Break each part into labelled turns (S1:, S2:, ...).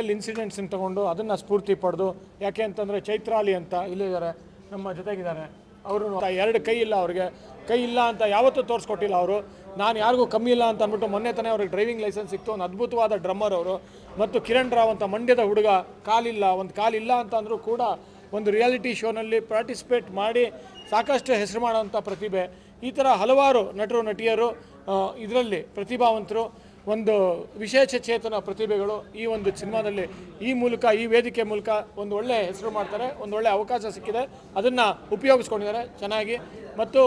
S1: ಎಲ್ಲಿ ಇನ್ಸಿಡೆಂಟ್ಸನ್ನು ತಗೊಂಡು ಅದನ್ನು ಸ್ಫೂರ್ತಿ ಪಡೆದು, ಯಾಕೆ ಅಂತಂದರೆ ಚೈತ್ರಾಲಿ ಅಂತ ಇಲ್ಲಿದ್ದಾರೆ, ನಮ್ಮ ಜೊತೆಗಿದ್ದಾರೆ. ಅವರು ಎರಡು ಕೈ ಇಲ್ಲ ಅವ್ರಿಗೆ. ಕೈ ಇಲ್ಲ ಅಂತ ಯಾವತ್ತೂ ತೋರಿಸ್ಕೊಟ್ಟಿಲ್ಲ ಅವರು. ನಾನು ಯಾರಿಗೂ ಕಮ್ಮಿ ಇಲ್ಲ ಅಂತ ಅಂದ್ಬಿಟ್ಟು ಮೊನ್ನೆ ತಾನೇ ಅವ್ರಿಗೆ ಡ್ರೈವಿಂಗ್ ಲೈಸೆನ್ಸ್ ಸಿಕ್ತು. ಒಂದು ಅದ್ಭುತವಾದ ಡ್ರಮ್ಮರ್ ಅವರು. ಮತ್ತು ಕಿರಣ್ ರಾವ್ ಅಂತ ಮಂಡ್ಯದ ಹುಡುಗ, ಕಾಲಿಲ್ಲ, ಒಂದು ಕಾಲಿಲ್ಲ ಅಂತ ಅಂದರೂ ಕೂಡ ಒಂದು ರಿಯಾಲಿಟಿ ಶೋನಲ್ಲಿ ಪಾರ್ಟಿಸಿಪೇಟ್ ಮಾಡಿ ಸಾಕಷ್ಟು ಹೆಸರು ಮಾಡೋಂಥ ಪ್ರತಿಭೆ. ಈ ಥರ ಹಲವಾರು ನಟರು, ನಟಿಯರು ಇದರಲ್ಲಿ ಪ್ರತಿಭಾವಂತರು. ಒಂದು ವಿಶೇಷ ಚೇತನ ಪ್ರತಿಭೆಗಳು ಈ ಒಂದು ಸಿನಿಮಾದಲ್ಲಿ ಈ ಮೂಲಕ, ಈ ವೇದಿಕೆ ಮೂಲಕ ಒಂದು ಒಳ್ಳೆ ಹೆಸರು ಮಾಡ್ತಾರೆ, ಒಂದು ಒಳ್ಳೆ ಅವಕಾಶ ಸಿಕ್ಕಿದೆ. ಅದನ್ನು ಉಪಯೋಗಿಸ್ಕೊಂಡಿದ್ದಾರೆ, ಚೆನ್ನಾಗಿ. ಮತ್ತು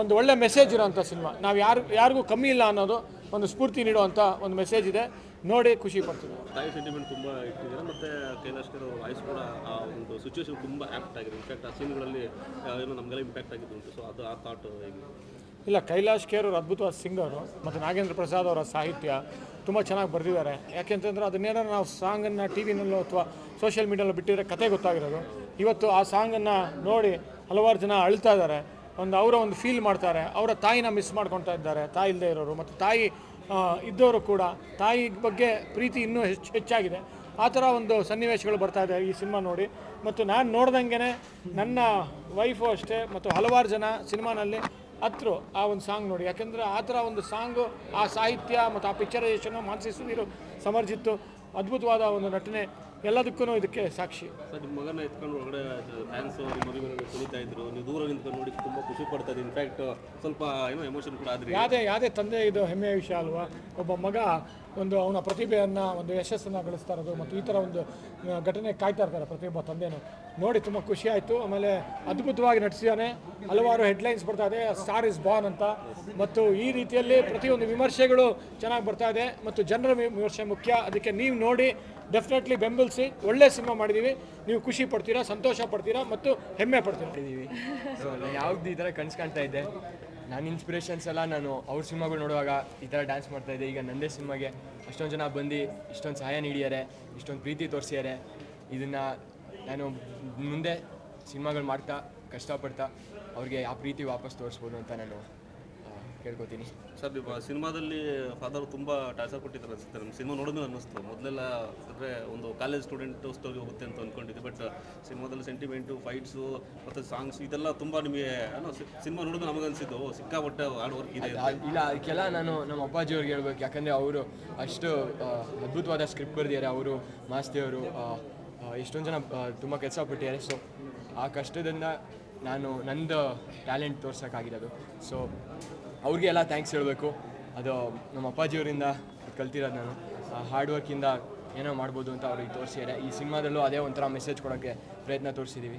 S1: ಒಂದು ಒಳ್ಳೆ ಮೆಸೇಜ್ ಇರೋಂಥ ಸಿನಿಮಾ. ನಾವು ಯಾರು, ಯಾರಿಗೂ ಕಮ್ಮಿ ಇಲ್ಲ ಅನ್ನೋದು ಒಂದು ಸ್ಫೂರ್ತಿ ನೀಡುವಂಥ ಒಂದು ಮೆಸೇಜ್ ಇದೆ. ನೋಡಿ ಖುಷಿ ಪಡ್ತೀವಿ
S2: ತಾಯಿ ಸೆಂಟಿಮೆಂಟ್ ತುಂಬ ಇಟ್ಟಿದ್ದಾರೆ? ಮತ್ತು ಕೈಲಾಶ್ ವಾಯ್ಸ್ ಕೂಡ ಆ ಒಂದು ಸಿಚುವೇಶನ್ ತುಂಬ ಆ್ಯಕ್ಟ್ ಆಗಿದೆ. ಇನ್ಫ್ಯಾಕ್ಟ್ ಆ ಸೀನ್ಗಳಲ್ಲಿ ಏನೋ ನಮಗೆಲ್ಲ ಇಂಪ್ಯಾಕ್ಟ್ ಆಗಿದ್ದು ಉಂಟು ಸೊ ಅದು ಆ ಥಾಟ್ ಹೇಗೆ
S1: ಇಲ್ಲ, ಕೈಲಾಶ್ ಖೇರ್ ಅವರು ಅದ್ಭುತವಾದ ಸಿಂಗರು ಮತ್ತು ನಾಗೇಂದ್ರ ಪ್ರಸಾದ್ ಅವರ ಸಾಹಿತ್ಯ ತುಂಬ ಚೆನ್ನಾಗಿ ಬರೆದಿದ್ದಾರೆ. ಯಾಕೆಂತಂದ್ರೆ ಅದನ್ನೇನಾದ್ರು ನಾವು ಸಾಂಗನ್ನು ಟಿ ವಿನಲ್ಲೋ ಅಥವಾ ಸೋಷಿಯಲ್ ಮೀಡಿಯಲ್ಲೋ ಬಿಟ್ಟಿದ್ರೆ ಕತೆ ಗೊತ್ತಾಗಿರೋದು. ಇವತ್ತು ಆ ಸಾಂಗನ್ನು ನೋಡಿ ಹಲವಾರು ಜನ ಅಳ್ತಾ ಇದ್ದಾರೆ. ಒಂದು ಅವರ ಒಂದು ಫೀಲ್ ಮಾಡ್ತಾರೆ. ಅವರ ತಾಯಿನ ಮಿಸ್ ಮಾಡ್ಕೊತಾ ಇದ್ದಾರೆ, ತಾಯಿ ಇಲ್ಲದೆ ಇರೋರು ಮತ್ತು ತಾಯಿ ಇದ್ದವರು ಕೂಡ ತಾಯಿ ಬಗ್ಗೆ ಪ್ರೀತಿ ಇನ್ನೂ ಹೆಚ್ಚು, ಹೆಚ್ಚಾಗಿದೆ. ಆ ಥರ ಒಂದು ಸನ್ನಿವೇಶಗಳು ಬರ್ತಾ ಇದೆ ಈ ಸಿನಿಮಾ ನೋಡಿ. ಮತ್ತು ನಾನು ನೋಡ್ದಂಗೆ ನನ್ನ ವೈಫು ಅಷ್ಟೇ, ಮತ್ತು ಹಲವಾರು ಜನ ಸಿನಿಮಾನಲ್ಲಿ ಹತ್ರು ಆ ಒಂದು ಸಾಂಗ್ ನೋಡಿ. ಯಾಕಂದರೆ ಆ ಥರ ಒಂದು ಸಾಂಗು, ಆ ಸಾಹಿತ್ಯ ಮತ್ತು ಆ ಪಿಕ್ಚರೈಸೇಷನು ಮಾನಸಿ ಸುನೀರು ಸಮರ್ಜಿತ್ತು. ಅದ್ಭುತವಾದ ಒಂದು ನಟನೆ ಎಲ್ಲದಕ್ಕೂ ಇದಕ್ಕೆ ಸಾಕ್ಷಿ.
S2: ಸರ್ ನಿಮ್ಮ ಮಗನ ಎತ್ಕೊಂಡು ಒಳಗಡೆ ಫ್ಯಾನ್ಸ್ ನಿಮ್ಮ ಮದುವೆ ಕುಣಿತಾ ಇದ್ರು. ನೀವು ದೂರ ನಿಂತು ನೋಡಿ ತುಂಬ ಖುಷಿ ಪಡ್ತಾ ಇದ್ದೀನಿ ಇನ್ಫ್ಯಾಕ್ಟ್ ಸ್ವಲ್ಪ ಏನೋ ಎಮೋಷನ್ ಕೂಡ ಆದ್ರಿ.
S1: ಯಾವುದೇ ಯಾವುದೇ ತಂದೆ ಇದು ಹೆಮ್ಮೆಯ ವಿಷಯ ಅಲ್ವಾ? ಒಬ್ಬ ಮಗ ಒಂದು ಅವನ ಪ್ರತಿಭೆಯನ್ನು ಒಂದು ಯಶಸ್ಸನ್ನು ಗಳಿಸ್ತಾ ಇರೋದು ಮತ್ತು ಈ ಥರ ಒಂದು ಘಟನೆ ಕಾಯ್ತಾ ಇರ್ತಾರೆ ಪ್ರತಿಯೊಬ್ಬ ತಂದೆನೂ. ನೋಡಿ ತುಂಬ ಖುಷಿ ಆಯಿತು. ಆಮೇಲೆ ಅದ್ಭುತವಾಗಿ ನಟಿಸಿದಾನೆ ಹಲವಾರು ಹೆಡ್ಲೈನ್ಸ್ ಬರ್ತಾ ಇದೆ. ಸ್ಟಾರ್ ಇಸ್ ಬಾನ್ ಅಂತ. ಮತ್ತು ಈ ರೀತಿಯಲ್ಲಿ ಪ್ರತಿಯೊಂದು ವಿಮರ್ಶೆಗಳು ಚೆನ್ನಾಗಿ ಬರ್ತಾ ಇದೆ. ಮತ್ತು ಜನರ ವಿಮರ್ಶೆ ಮುಖ್ಯ. ಅದಕ್ಕೆ ನೀವು ನೋಡಿ ಡೆಫಿನೆಟ್ಲಿ ಬೆಂಬಲಿಸಿ ಒಳ್ಳೆ ಸಿನಿಮಾ ಮಾಡಿದ್ದೀವಿ ನೀವು ಖುಷಿ ಪಡ್ತೀರಾ, ಸಂತೋಷ ಪಡ್ತೀರಾ ಮತ್ತು ಹೆಮ್ಮೆ ಪಡ್ತೀರಾ?
S3: ಸೊ ಯಾವ್ದು ಈ ಥರ ಕನ್ಸು ಕಾಣ್ತಾ ಇದ್ದೆ ನಾನು ಇನ್ಸ್ಪಿರೇಷನ್ಸ್ ಎಲ್ಲ ನಾನು ಅವ್ರ ಸಿನಿಮಾಗಳು ನೋಡುವಾಗ ಈ ಥರ ಡ್ಯಾನ್ಸ್ ಮಾಡ್ತಾ ಇದ್ದೆ. ಈಗ ನಂದೇ ಸಿನಿಮಾಗೆ ಅಷ್ಟೊಂದು ಜನ ಬಂದು ಇಷ್ಟೊಂದು ಸಹಾಯ ನೀಡಿದ್ದಾರೆ, ಇಷ್ಟೊಂದು ಪ್ರೀತಿ ತೋರಿಸಿದ್ದಾರೆ. ಇದನ್ನು ನಾನು ಮುಂದೆ ಸಿನಿಮಾಗಳು ಮಾಡ್ತಾ, ಕಷ್ಟಪಡ್ತಾ ಅವ್ರಿಗೆ ಆ ಪ್ರೀತಿ ವಾಪಸ್ ತೋರಿಸ್ಬೋದು ಅಂತ ನಾನು ಕೇಳ್ಕೊತೀನಿ.
S2: ಸರ್ ನಿಮ್ಮ ಸಿನಿಮಾದಲ್ಲಿ ಫಾದರ್ ತುಂಬ ಟಾರ್ಚರ್ ಕೊಟ್ಟಿದ್ದಾರೆ ಅನಿಸುತ್ತೆ. ನಮ್ಮ ಸಿನಿಮಾ ನೋಡಿದ್ರೆ ಅನ್ನಿಸ್ತು. ಮೊದಲೆಲ್ಲ ಅಂದರೆ ಒಂದು ಕಾಲೇಜ್ ಸ್ಟೂಡೆಂಟ್ ಸ್ಟೋರಿ ಹೋಗುತ್ತೆ ಅಂತ ಅಂದ್ಕೊಂಡಿದ್ದೆ ಬಟ್ ಸಿನಿಮಾದಲ್ಲಿ ಸೆಂಟಿಮೆಂಟು ಫೈಟ್ಸು ಮತ್ತು ಸಾಂಗ್ಸ್ ಇದೆಲ್ಲ ತುಂಬ ನಿಮಗೆ ಸಿನಿಮಾ ನೋಡಿದ್ರೆ ನಮಗೆ ಅನಿಸಿದ್ದು. ಸಿಕ್ಕಾಪಟ್ಟೆ ಹಾರ್ಡ್ ವರ್ಕ್ ಇದೆ
S3: ಇಲ್ಲ ಅದಕ್ಕೆಲ್ಲ ನಾನು ನಮ್ಮ ಅಪ್ಪಾಜಿ ಅವ್ರಿಗೆ ಹೇಳ್ಬೇಕು. ಯಾಕಂದರೆ ಅವರು ಅಷ್ಟು ಅದ್ಭುತವಾದ ಸ್ಕ್ರಿಪ್ಟ್ ಬರೆದಿದ್ದಾರೆ ಅವರು ಮಾಸ್ತಿಯವರು ಎಷ್ಟೊಂದು ಜನ ತುಂಬ ಕೆಲಸ ಕೊಟ್ಟಿದ್ದಾರೆ ಸೊ ಆ ಕಷ್ಟದಿಂದ ನಾನು ನಂದು ಟ್ಯಾಲೆಂಟ್ ತೋರ್ಸೋಕ್ಕಾಗಿರೋದು. ಸೊ ಅವ್ರಿಗೆ ಎಲ್ಲ ಥ್ಯಾಂಕ್ಸ್ ಹೇಳಬೇಕು. ಅದು ನಮ್ಮ ಅಪ್ಪಾಜಿಯವರಿಂದ ಕಲ್ತಿರೋದು ನಾನು. ಹಾರ್ಡ್ ವರ್ಕಿಂದ ಏನೋ ಮಾಡ್ಬೋದು ಅಂತ ಅವ್ರಿಗೆ ತೋರಿಸಿದ್ದಾರೆ ಈ ಸಿನಿಮಾದಲ್ಲೂ ಅದೇ ಒಂಥರ ಮೆಸೇಜ್ ಕೊಡೋಕ್ಕೆ ಪ್ರಯತ್ನ ತೋರಿಸಿದ್ದೀವಿ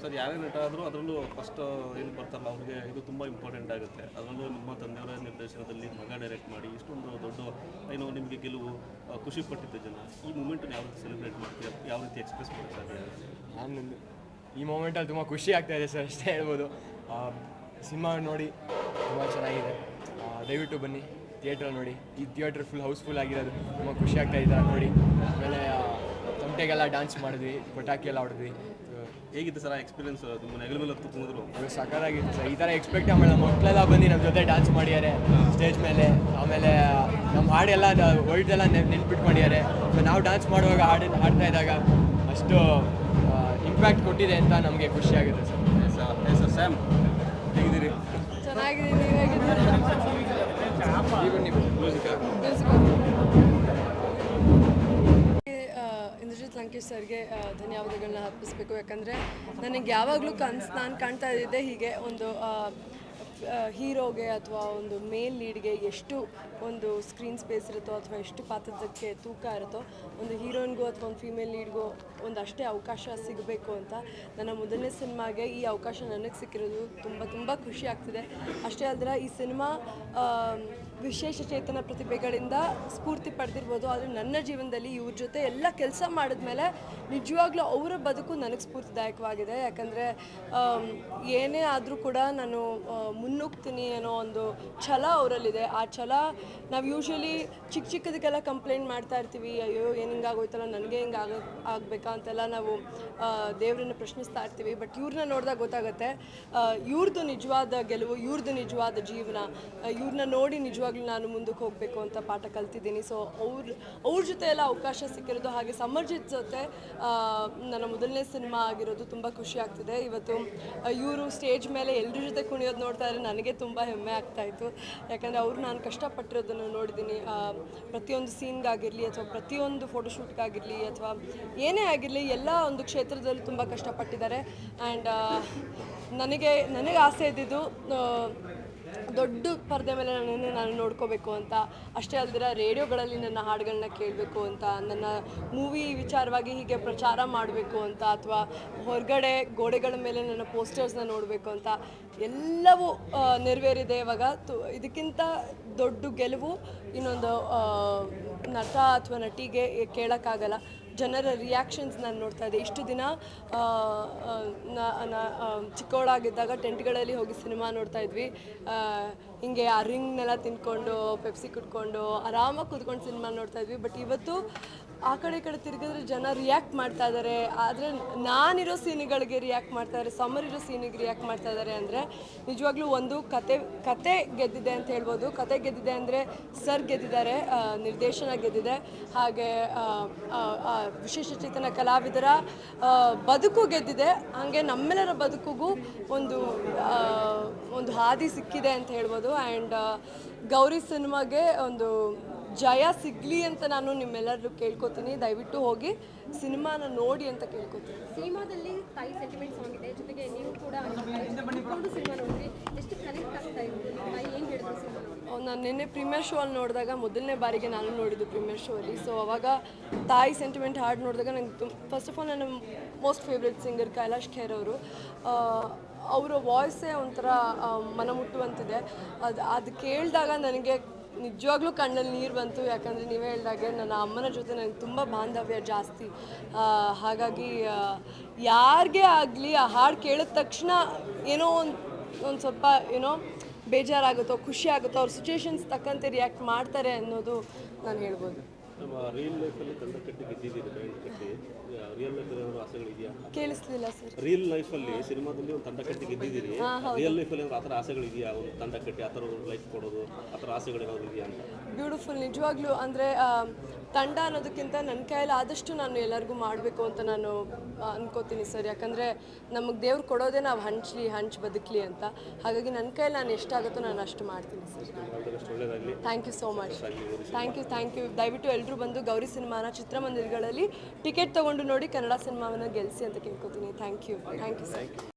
S2: ಸರ್ ಯಾರೇ ನಟ ಆದರೂ ಅದರಲ್ಲೂ ಫಸ್ಟ್ ಏನು ಬರ್ತಾರಲ್ಲ ಅವ್ರಿಗೆ ಇದು ತುಂಬ ಇಂಪಾರ್ಟೆಂಟ್ ಆಗುತ್ತೆ. ಅದರಲ್ಲೂ ನಿಮ್ಮ ತಂದೆಯವರ ನಿರ್ದೇಶನದಲ್ಲಿ ಮಗ ಡೈರೆಕ್ಟ್ ಮಾಡಿ ಇಷ್ಟೊಂದು ದೊಡ್ಡ ಏನೋ ನಿಮಗೆ ಗೆಲುವು ಖುಷಿ ಪಟ್ಟಿದ್ದ ಜನ. ಈ ಮೂಮೆಂಟನ್ನು ಯಾವ ರೀತಿ ಸೆಲೆಬ್ರೇಟ್ ಮಾಡ್ತೀವಿ ಯಾವ ರೀತಿ ಎಕ್ಸ್ಪ್ರೆಸ್ ಮಾಡೋಕ್ಕೆ ಸಾಧ್ಯ
S3: ನಾನು ಈ ಮೂಮೆಂಟಲ್ಲಿ ತುಂಬ ಖುಷಿ ಆಗ್ತಾ ಇದೆ ಸರ್ ಅಷ್ಟೇ ಹೇಳ್ಬೋದು. ಸಿನಿಮಾ ನೋಡಿ ತುಂಬ ಚೆನ್ನಾಗಿದೆ. ದಯವಿಟ್ಟು ಬನ್ನಿ ಥಿಯೇಟ್ರಲ್ಲಿ ನೋಡಿ. ಈ ಥಿಯೇಟ್ರ್ ಫುಲ್ ಹೌಸ್ಫುಲ್ ಆಗಿರೋದು ತುಂಬ ಖುಷಿ ಆಗ್ತಾ ಇದೆ ನೋಡಿ. ಆಮೇಲೆ ತಮಟೆಗೆಲ್ಲ ಡ್ಯಾನ್ಸ್ ಮಾಡಿದ್ವಿ ಪಟಾಕಿ ಎಲ್ಲ ಹೊಡೆದ್ವಿ.
S2: ಹೇಗಿತ್ತು ಸರ್ ಎಕ್ಸ್ಪೀರಿಯನ್ಸ್ ತುಂಬ ನೆಗಲು ಮೇಲೆ
S3: ಅದು ಸಕ್ಕತ್ತಾಗಿತ್ತು ಸರ್. ಈ ಥರ ಎಕ್ಸ್ಪೆಕ್ಟ್ ಆಮೇಲೆ ಮಕ್ಕಳೆಲ್ಲ ಬಂದು ನಮ್ಮ ಜೊತೆ ಡ್ಯಾನ್ಸ್ ಮಾಡಿದ್ದಾರೆ ಸ್ಟೇಜ್ ಮೇಲೆ. ಆಮೇಲೆ ನಮ್ಮ ಹಾಡೆಲ್ಲ ವರ್ಲ್ಡೆಲ್ಲ ನೆನ್ಪಿಟ್ಕೊಂಡಿದ್ದಾರೆ. ಸೊ ನಾವು ಡ್ಯಾನ್ಸ್ ಮಾಡುವಾಗ ಹಾಡಿ ಹಾಡ್ತಾ ಇದ್ದಾಗ ಅಷ್ಟು ಇಂಪ್ಯಾಕ್ಟ್ ಕೊಟ್ಟಿದೆ ಅಂತ ನಮಗೆ ಖುಷಿಯಾಗಿದೆ ಸರ್.
S2: ಸರ್ ಸ್ಯಾಮ್
S4: ಇಂದ್ರಜಿತ್ ಲಂಕೇಶ್ ಸರ್ಗೆ ಧನ್ಯವಾದಗಳನ್ನ ಅರ್ಪಿಸಬೇಕು. ಯಾಕಂದರೆ ನನಗೆ ಯಾವಾಗಲೂ ಕನ್ಸು ನಾನು ಕಾಣ್ತಾ ಇದ್ದಿದ್ದೆ ಹೀಗೆ ಒಂದು ಹೀರೋಗೆ ಅಥವಾ ಒಂದು ಮೇಲ್ ಲೀಡ್ಗೆ ಎಷ್ಟು ಒಂದು ಸ್ಕ್ರೀನ್ ಸ್ಪೇಸ್ ಇರುತ್ತೋ ಅಥವಾ ಎಷ್ಟು ಪಾತ್ರಕ್ಕೆ ತೂಕ ಇರುತ್ತೋ, ಒಂದು ಹೀರೋಯಿನ್ಗೂ ಅಥವಾ ಒಂದು ಫೀಮೇಲ್ ಲೀಡ್ಗೂ ಒಂದು ಅಷ್ಟೇ ಅವಕಾಶ ಸಿಗಬೇಕು ಅಂತ ನನ್ನ ಮೊದಲನೇ ಸಿನಿಮಾಗೆ ಈ ಅವಕಾಶ ನನಗೆ ಸಿಕ್ಕಿರೋದು ತುಂಬ ತುಂಬ ಖುಷಿ ಆಗ್ತಿದೆ. ಅಷ್ಟೇ ಅಲ್ಲದೆ ಈ ಸಿನಿಮಾ ವಿಶೇಷ ಚೇತನ ಪ್ರತಿಭೆಗಳಿಂದ ಸ್ಫೂರ್ತಿ ಪಡೆದಿರ್ಬೋದು. ಆದರೆ ನನ್ನ ಜೀವನದಲ್ಲಿ ಇವ್ರ ಜೊತೆ ಎಲ್ಲ ಕೆಲಸ ಮಾಡಿದ್ಮೇಲೆ ನಿಜವಾಗ್ಲೂ ಅವರ ಬದುಕು ನನಗೆ ಸ್ಫೂರ್ತಿದಾಯಕವಾಗಿದೆ. ಯಾಕಂದರೆ ಏನೇ ಆದರೂ ಕೂಡ ನಾನು ಮುನ್ನುಗ್ತೀನಿ ಅನ್ನೋ ಒಂದು ಛಲ ಅವರಲ್ಲಿದೆ. ಆ ಛಲ ನಾವು ಯೂಶ್ವಲಿ ಚಿಕ್ಕ ಚಿಕ್ಕದಕ್ಕೆಲ್ಲ ಕಂಪ್ಲೇಂಟ್ ಮಾಡ್ತಾ ಇರ್ತೀವಿ, ಅಯ್ಯೋ, ಏನು ಹಿಂಗಾಗೋಯ್ತಲ್ಲ, ನನಗೆ ಹಿಂಗೆ ಆಗ, ಆಗಬೇಕಾ? ಅಂತೆಲ್ಲ ನಾವು ದೇವರನ್ನು ಪ್ರಶ್ನಿಸ್ತಾ ಇರ್ತೀವಿ. ಬಟ್ ಇವ್ರನ್ನ ನೋಡಿದಾಗ ಗೊತ್ತಾಗುತ್ತೆ ಇವ್ರದ್ದು ನಿಜವಾದ ಗೆಲುವು ಇವ್ರದ್ದು ನಿಜವಾದ ಜೀವನ ಇವ್ರನ್ನ ನೋಡಿ ನಿಜವಾಗ್ಲೂ ನಾನು ಮುಂದಕ್ಕೆ ಹೋಗಬೇಕು ಅಂತ ಪಾಠ ಕಲ್ತಿದ್ದೀನಿ. ಸೊ ಅವ್ರ ಅವ್ರ ಜೊತೆ ಎಲ್ಲ ಅವಕಾಶ ಸಿಕ್ಕಿರೋದು ಹಾಗೆ ಸಮರ್ಜಿತ್ ಜೊತೆ ನನ್ನ ಮೊದಲನೇ ಸಿನಿಮಾ ಆಗಿರೋದು ತುಂಬ ಖುಷಿ ಆಗ್ತಿದೆ. ಇವತ್ತು ಇವರು ಸ್ಟೇಜ್ ಮೇಲೆ ಎಲ್ಲರ ಜೊತೆ ಕುಣಿಯೋದು ನೋಡ್ತಾ ಇದ್ರೆ ನನಗೆ ತುಂಬ ಹೆಮ್ಮೆ ಆಗ್ತಾ ಇತ್ತು. ಯಾಕಂದರೆ ಅವರು ನಾನು ಕಷ್ಟಪಟ್ಟಿರೋದನ್ನು ನೋಡಿದ್ದೀನಿ ಪ್ರತಿಯೊಂದು ಸೀನ್ಗಾಗಿರಲಿ ಅಥವಾ ಪ್ರತಿಯೊಂದು ಫೋಟೋಶೂಟ್ಗಾಗಿರಲಿ ಅಥವಾ ಏನೇ ಆಗಿರಲಿ ಎಲ್ಲ ಒಂದು ಕ್ಷೇತ್ರದಲ್ಲಿ ತುಂಬ ಕಷ್ಟಪಟ್ಟಿದ್ದಾರೆ. ಆ್ಯಂಡ್ ನನಗೆ ನನಗೆ ಆಸೆ ಇದ್ದಿದ್ದು ದೊಡ್ಡ ಪರದೆ ಮೇಲೆ ನನ್ನನ್ನು ನಾನು ನೋಡ್ಕೋಬೇಕು ಅಂತ. ಅಷ್ಟೇ ಅಲ್ದಿರ ರೇಡಿಯೋಗಳಲ್ಲಿ ನನ್ನ ಹಾಡುಗಳನ್ನ ಕೇಳಬೇಕು ಅಂತ, ನನ್ನ ಮೂವಿ ವಿಚಾರವಾಗಿ ಹೀಗೆ ಪ್ರಚಾರ ಮಾಡಬೇಕು ಅಂತ, ಅಥವಾ ಹೊರಗಡೆ ಗೋಡೆಗಳ ಮೇಲೆ ನನ್ನ ಪೋಸ್ಟರ್ಸ್ನ ನೋಡಬೇಕು ಅಂತ. ಎಲ್ಲವೂ ನೆರವೇರಿದೆ ಇವಾಗ. ತು, ಇದಕ್ಕಿಂತ ದೊಡ್ಡ ಗೆಲುವು ಇನ್ನೊಂದು ನಟ ಅಥವಾ ನಟಿಗೆ ಕೇಳೋಕ್ಕಾಗಲ್ಲ. ಜನರ ರಿಯಾಕ್ಷನ್ಸ್ ನಾನು ನೋಡ್ತಾ ಇದ್ದೆ. ಇಷ್ಟು ದಿನ ಚಿಕ್ಕವಳಾಗಿದ್ದಾಗ ಟೆಂಟ್ಗಳಲ್ಲಿ ಹೋಗಿ ಸಿನಿಮಾ ನೋಡ್ತಾ ಇದ್ವಿ. ಹಿಂಗೆ ಆ ರಿಂಗ್ನೆಲ್ಲ ತಿನ್ಕೊಂಡು ಪೆಪ್ಸಿ ಕುಟ್ಕೊಂಡು ಆರಾಮಾಗಿ ಕುತ್ಕೊಂಡು ಸಿನಿಮಾ ನೋಡ್ತಾ ಇದ್ವಿ. ಬಟ್ ಇವತ್ತು ಆ ಕಡೆ ಕಡೆ ತಿರುಗಿದ್ರೆ ಜನ ರಿಯಾಕ್ಟ್ ಮಾಡ್ತಾ ಇದ್ದಾರೆ ಆದರೆ ನಾನಿರೋ ಸೀನ್ಗಳಿಗೆ ರಿಯಾಕ್ಟ್ ಮಾಡ್ತಾ ಇದ್ದಾರೆ ಸಮರ್ ಇರೋ ಸೀನಿಗೆ ರಿಯಾಕ್ಟ್ ಮಾಡ್ತಾ ಇದ್ದಾರೆ ಅಂದರೆ ನಿಜವಾಗ್ಲೂ ಒಂದು ಕತೆ ಕತೆ ಗೆದ್ದಿದೆ ಅಂತ ಹೇಳ್ಬೋದು. ಕತೆ ಗೆದ್ದಿದೆ ಅಂದರೆ ಸರ್ ಗೆದ್ದಿದ್ದಾರೆ ನಿರ್ದೇಶನ ಗೆದ್ದಿದೆ. ಹಾಗೆ ವಿಶೇಷ ಚೇತನ ಕಲಾವಿದರ ಬದುಕು ಗೆದ್ದಿದೆ. ಹಾಗೆ ನಮ್ಮೆಲ್ಲರ ಬದುಕಿಗೂ ಒಂದು ಒಂದು ಹಾದಿ ಸಿಕ್ಕಿದೆ ಅಂತ ಹೇಳ್ಬೋದು. ಆ್ಯಂಡ್ ಗೌರಿ ಸಿನಿಮಾಗೆ ಒಂದು ಜಯ ಸಿಗಲಿ ಅಂತ ನಾನು ನಿಮ್ಮೆಲ್ಲರೂ ಕೇಳ್ಕೊತೀನಿ. ದಯವಿಟ್ಟು ಹೋಗಿ ಸಿನಿಮಾನ ನೋಡಿ ಅಂತ ಕೇಳ್ಕೊತೀನಿ.
S5: ಸಿನಿಮಾದಲ್ಲಿ ತಾಯಿ ಸೆಂಟಿಮೆಂಟ್ ಸಾಂಗ್ ಇದೆ. ಜೊತೆಗೆ ನೀವು ಕೂಡ ಸಿನಿಮಾ ನೋಡಿದ್ರಿ ಎಷ್ಟು ಕನೆಕ್ಟ್ ಆಗ್ತಾ ಇತ್ತು ತಾಯಿ ಏನು ಹೇಳಿದ್ರು ಸಿನಿಮಾ
S4: ನಾನು ನಿನ್ನೆ ಪ್ರೀಮಿಯರ್ ಶೋ ಅಲ್ಲಿ ನೋಡಿದಾಗ ಮೊದಲನೇ ಬಾರಿಗೆ ನಾನು ನೋಡಿದ್ದು ಪ್ರೀಮಿಯರ್ ಶೋ ಅಲ್ಲಿ. ಸೊ ಅವಾಗ ತಾಯಿ ಸೆಂಟಿಮೆಂಟ್ ಹಾಡು ನೋಡಿದಾಗ ನಂಗೆ ತುಂಬ ಫಸ್ಟ್ ಆಫ್ ಆಲ್ ನನ್ನ most favourite singer Kailash Kher ಅವರು. ಅವರ ವಾಯ್ಸೇ ಒಂಥರ ಮನ ಮುಟ್ಟುವಂತಿದೆ. ಅದು ಅದು ಕೇಳಿದಾಗ ನನಗೆ ನಿಜವಾಗ್ಲೂ ಕಣ್ಣಲ್ಲಿ ನೀರು ಬಂತು. ಯಾಕಂದರೆ ನೀವೇ ಹೇಳಿದಾಗೆ ನನ್ನ ಅಮ್ಮನ ಜೊತೆ ನನಗೆ ತುಂಬ ಬಾಂಧವ್ಯ ಜಾಸ್ತಿ. ಹಾಗಾಗಿ ಯಾರಿಗೆ ಆಗಲಿ ಆ ಹಾಡು ಕೇಳಿದ ತಕ್ಷಣ ಏನೋ ಒಂದು ಒಂದು ಸ್ವಲ್ಪ ಏನೋ ಬೇಜಾರಾಗುತ್ತೋ, ಖುಷಿ ಆಗುತ್ತೋ, ಅವ್ರ ಸಿಚುವೇಶನ್ಸ್ ತಕ್ಕಂತೆ ರಿಯಾಕ್ಟ್ ಮಾಡ್ತಾರೆ ಅನ್ನೋದು ನಾನು ಹೇಳ್ಬೋದು.
S2: ನಮ್ಮ ರಿಯಲ್ ಲೈಫಲ್ಲಿ ಅಲ್ಲಿ ಕಟ್ಟಿ ಗೆದ್ದಿದ್ದೀರಿ ಬ್ಯಾಂಡ್ ಕಟ್ಟಿ ರಿಯಲ್ ಲೈಫಲ್ಲಿ ಏನಾದ್ರು ಆಸೆಗಳಿದೆಯಾ
S4: ಕೇಳಿಸ್ಲಿಲ್ಲ ಸರ್.
S2: ರಿಯಲ್ ಲೈಫಲ್ಲಿ ಸಿನಿಮಾದಲ್ಲಿ ಒಂದು ತಂಡ ಕಟ್ಟಿ ಗೆದ್ದಿದ್ದೀರಿ ರಿಯಲ್ ಲೈಫಲ್ಲಿ ಏನಾದ್ರು ಆ ಥರ ಆಸೆಗಳಿದೆಯಾ ಒಂದು ತಂಡ ಕಟ್ಟಿ ಆ ಥರ ಒಂದು ಲೈಫ್ ಕೊಡೋದು ಆ ಥರ ಆಸೆಗಳೇನಾದ್ರು ಇದೆಯಾ ಅಂತ?
S4: ಬ್ಯೂಟಿಫುಲ್ ನಿಜವಾಗ್ಲೂ ಅಂದರೆ ತಂಡ ಅನ್ನೋದಕ್ಕಿಂತ ನನ್ನ ಕೈಯಲ್ಲಿ ಆದಷ್ಟು ನಾನು ಎಲ್ಲರಿಗೂ ಮಾಡಬೇಕು ಅಂತ ನಾನು ಅನ್ಕೋತೀನಿ ಸರ್. ಯಾಕಂದರೆ ನಮಗೆ ದೇವ್ರು ಕೊಡೋದೇ ನಾವು ಹಂಚಲಿ ಹಂಚ್ ಬದುಕಲಿ ಅಂತ. ಹಾಗಾಗಿ ನನ್ನ ಕೈಯಲ್ಲಿ ನಾನು ಎಷ್ಟಾಗುತ್ತೋ ನಾನು ಅಷ್ಟು ಮಾಡ್ತೀನಿ sir. Thank you so much thank you thank you ದಯವಿಟ್ಟು ಎಲ್ಲರೂ ಬಂದು ಗೌರಿ ಸಿನಿಮಾನ ಚಿತ್ರಮಂದಿರಗಳಲ್ಲಿ ಟಿಕೆಟ್ ತಗೊಂಡು ನೋಡಿ ಕನ್ನಡ ಸಿನಿಮಾವನ್ನು ಗೆಲ್ಲಿಸಿ ಅಂತ ಕೇಳ್ಕೊತೀನಿ. Thank you thank you sir